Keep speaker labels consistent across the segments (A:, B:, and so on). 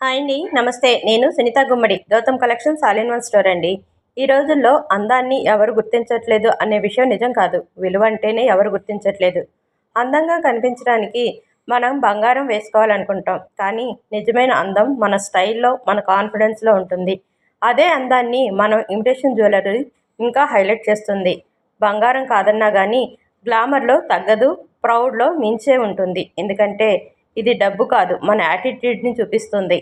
A: Hi అండి. నమస్తే. నేను Sunitha Gummadi Gautam collections all in one store అండి. ఈ రోజుల్లో అందాన్ని ఎవరు గుర్తించట్లేదు అనే విషయం నిజం కాదు. విలువ అంటేనే ఎవరు గుర్తించట్లేదు. అందంగా కనిపించడానికి మనం బంగారం వేసుకోవాలనుకుంటాం. కానీ నిజమైన అందం మన స్టైల్లో మన కాన్ఫిడెన్స్లో ఉంటుంది. అదే అందాన్ని మనం ఇమిటేషన్ జ్యువెలరీ ఇంకా హైలైట్ చేస్తుంది. బంగారం కాదన్నా కానీ గ్లామర్లో తగ్గదు ప్రౌడ్లో మించే ఉంటుంది. ఎందుకంటే ఇది డబ్బు కాదు మన యాటిట్యూడ్ని చూపిస్తుంది.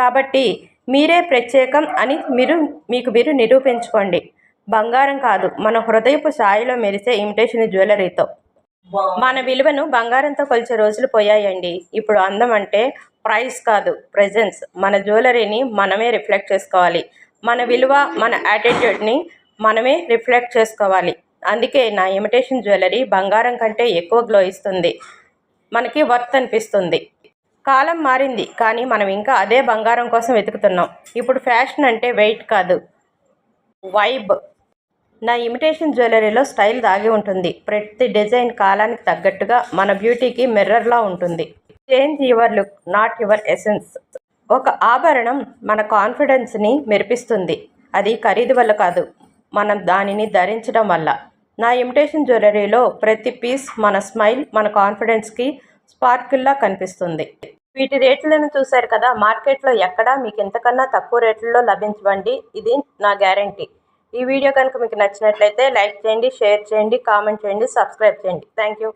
A: కాబట్టి మీరే ప్రత్యేకం అని మీరు మీకు మీరు నిరూపించుకోండి. బంగారం కాదు మన హృదయపు స్థాయిలో మెరిసే ఇమిటేషన్ జ్యువెలరీతో. మన విలువను బంగారంతో కొలిచే రోజులు పోయాయండి. ఇప్పుడు అందం అంటే ప్రైస్ కాదు ప్రజెన్స్ మన జ్యువెలరీని మనమే రిఫ్లెక్ట్ చేసుకోవాలి. మన విలువ మన యాటిట్యూడ్ని మనమే రిఫ్లెక్ట్ చేసుకోవాలి. అందుకే నా ఇమిటేషన్ జ్యువెలరీ బంగారం కంటే ఎక్కువ గ్లో ఇస్తుంది. మనకి వర్త్ అనిపిస్తుంది. కాలం మారింది కానీ మనం ఇంకా అదే బంగారం కోసం వెతుకుతున్నాం. ఇప్పుడు ఫ్యాషన్ అంటే వెయిట్ కాదు వైబ్. నా ఇమిటేషన్ జ్యువెలరీలో స్టైల్ దాగి ఉంటుంది. ప్రతి డిజైన్ కాలానికి తగ్గట్టుగా మన బ్యూటీకి మిర్రర్లా ఉంటుంది. Change your look not your essence. ఒక ఆభరణం మన కాన్ఫిడెన్స్ని మెరిపిస్తుంది. అది ఖరీదు వల్ల కాదు మనం దానిని ధరించడం వల్ల. నా ఇమిటేషన్ జ్యువెలరీలో ప్రతి పీస్ మన స్మైల్ మన కాన్ఫిడెన్స్కి స్పార్కిల్లా కనిపిస్తుంది. వీటి రేట్లను చూశారు కదా మార్కెట్లో ఎక్కడా మీకు ఇంతకన్నా తక్కువ రేట్లలో లభించవండి. ఇది నా గ్యారంటీ. ఈ వీడియో కనుక మీకు నచ్చినట్లయితే లైక్ చేయండి షేర్ చేయండి కామెంట్ చేయండి సబ్స్క్రైబ్ చేయండి. Thank you.